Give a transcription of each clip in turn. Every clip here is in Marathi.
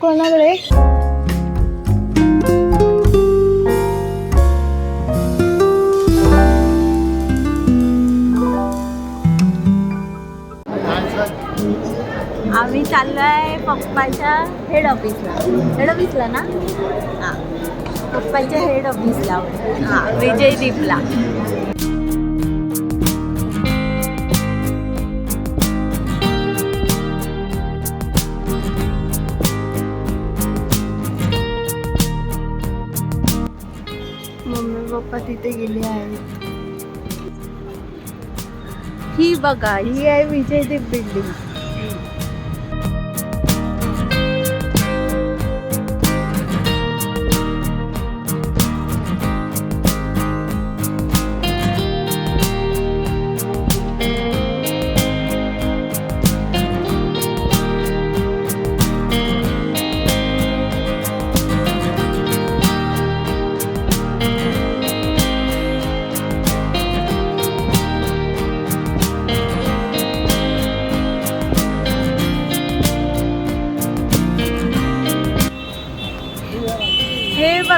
कोणाकडे आम्ही चाललो आहे पप्पाच्या हेड ऑफिसला हेड ऑफिसला ना? हां. पप्पाच्या हेड ऑफिसला हां विजय इथे गेले आहेत ही बघा ही आहे विजयदीप बिल्डिंग.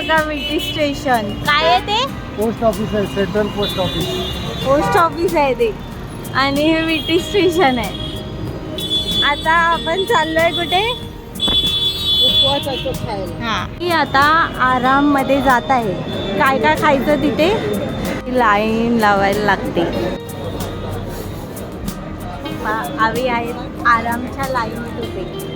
बघा विटी स्टेशन. काय आहे ते? पोस्ट ऑफिस आहे central post office post office आहे ते. आणि हे विटी स्टेशन आहे. आता आपण चाललोय कुठे? हा. आता आराममध्ये जात आहे. काय काय खायचं तिथे? लाईन लावायला लागते. आ- आम्ही आहेत आरामच्या लाईन उभे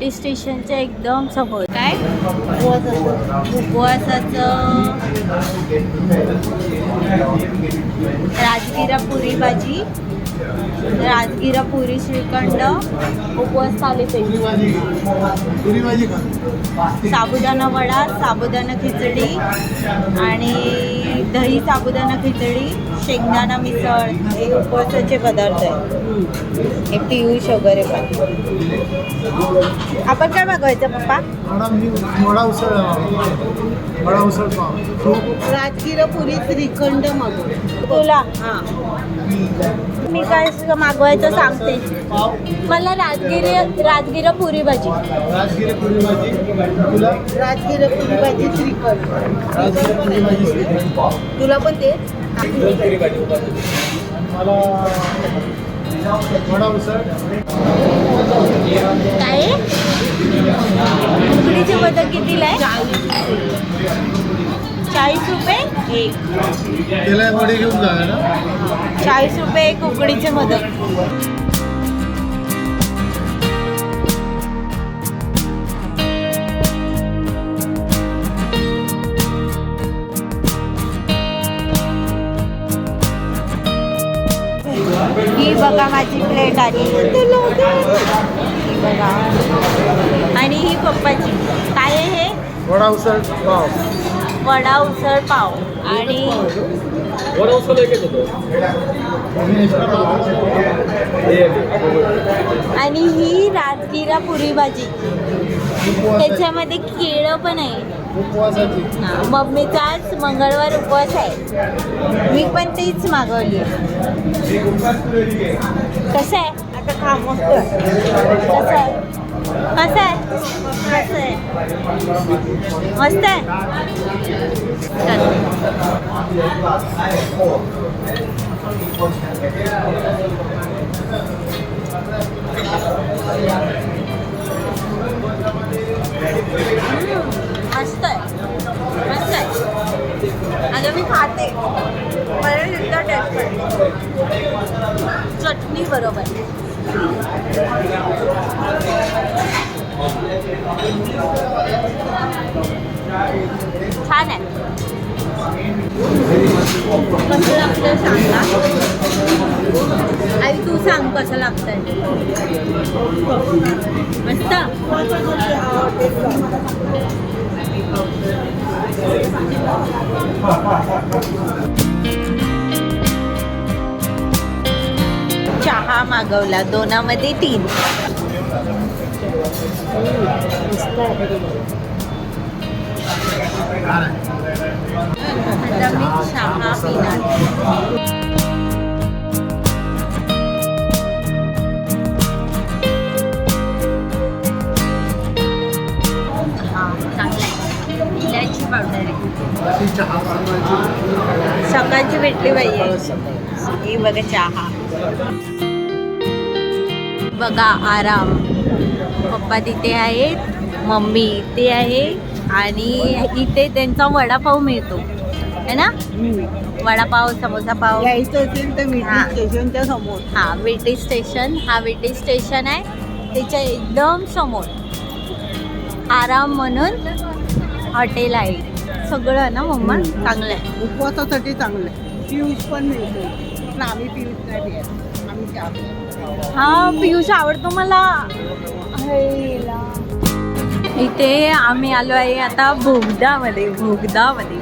विटी स्टेशनच्या एकदम समोर. काय? उपवासाचं राजगिरा पुरी भाजी. राजगिरा पुरी श्रीखंड उपवास थालीपीठ का साबुदाणा वडा साबुदाणा खिचडी आणि दही साबुदाणा खिचडी शेंगदाणा मिसळ हे उपवासाचे पदार्थ आहेत. हे पियुष वगैरे पण. आपण काय मागवायचं पप्पा? उसळ वडा उसळ राजगिरा पुरी श्रीखंड मागव. तुला हा. मी काय मागवायचं सांगते. मला राजगिरी राजगिरा पुरी भाजी. राजगिरी पुरी भाजी. तुला? राजगिरा पुरी भाजी श्रीखंड. राजगिरी पुरी भाजी तुला पण तेच मला वडा उसळ एक. त्याला वडी घेऊन जा ना चाळीस रुपये एक उकडीचे मोदक ही बघा माझी प्लेट आली. बघा. आणि ही पप्पाची. काय आहे हे? वडा उसळ पाव. वडा उसळ पाव आणि आणि ही राजगिरा पुरी भाजी त्याच्यामध्ये केळं पण आहे. उपवासाची हा, मम्मीचा आज मंगळवार उपवास आहे. मी पण तीच मागवली कसं आहे? आता खा मस्त. कसं आहे? कसं आहे. कसं आहे. मस्त आहे. चल. मस्त आहे. मस्त आहे. अगं मी खाते. मला सुद्धा टेस्ट करते. चटणी बरोबर. छान आहे. कसं लागतं सांग? ना आई तू सांग कसं लागतंय. मस्त. चहा मागवला. दोनामध्ये तीन. आता मी चहा पिणार सकाळची भेटली पाहिजे ही बघा चहा. बघा आराम. पप्पा तिथे आहेत मम्मी इथे आहे आणि इथे त्यांचा वडापाव मिळतो. है ना? वडापाव समोसा पाव. यायचं असेल तर स्टेशनच्या समोर. हा विटी स्टेशन हा विटी स्टेशन आहे. त्याच्या एकदम समोर. आराम म्हणून हॉटेल आहे. सगळं ना मम्मा? चांगलं आहे. उपवासासाठी चांगलं आहे. पियुष पण मिळतो पण आम्ही पियुष नाही आम्ही चहा. हा पियुष आवडतो मला. हैला. इथे आम्ही आलो आहे आता भोगदामध्ये भोगदामध्ये.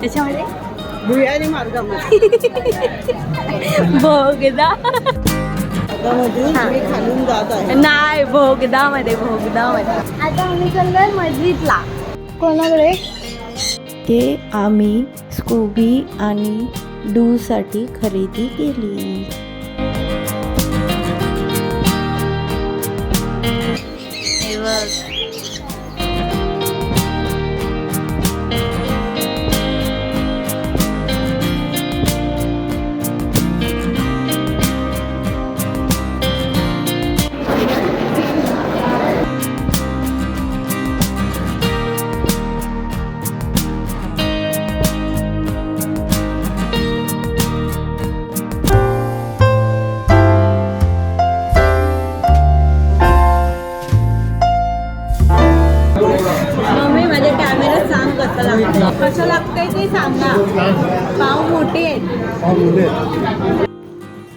त्याच्यामध्ये? भुयारी मार्गामध्ये. भोगदा. मार्गामधून हा. तुम्ही खालून जात आहे. नाही भोगदामध्ये भोगदामध्ये. आता आम्ही चाललोय मस्जिदला. कोणाकडे? ते आम्ही स्कूबी आणि डूसाठी खरेदी केली. हे पाव मोठे आहेत.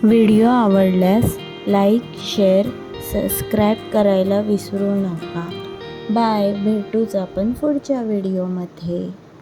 व्हिडिओ आवडल्यास लाईक शेअर सबस्क्राईब करायला विसरू नका. बाय. भेटूच आपण पुढच्या व्हिडिओमध्ये.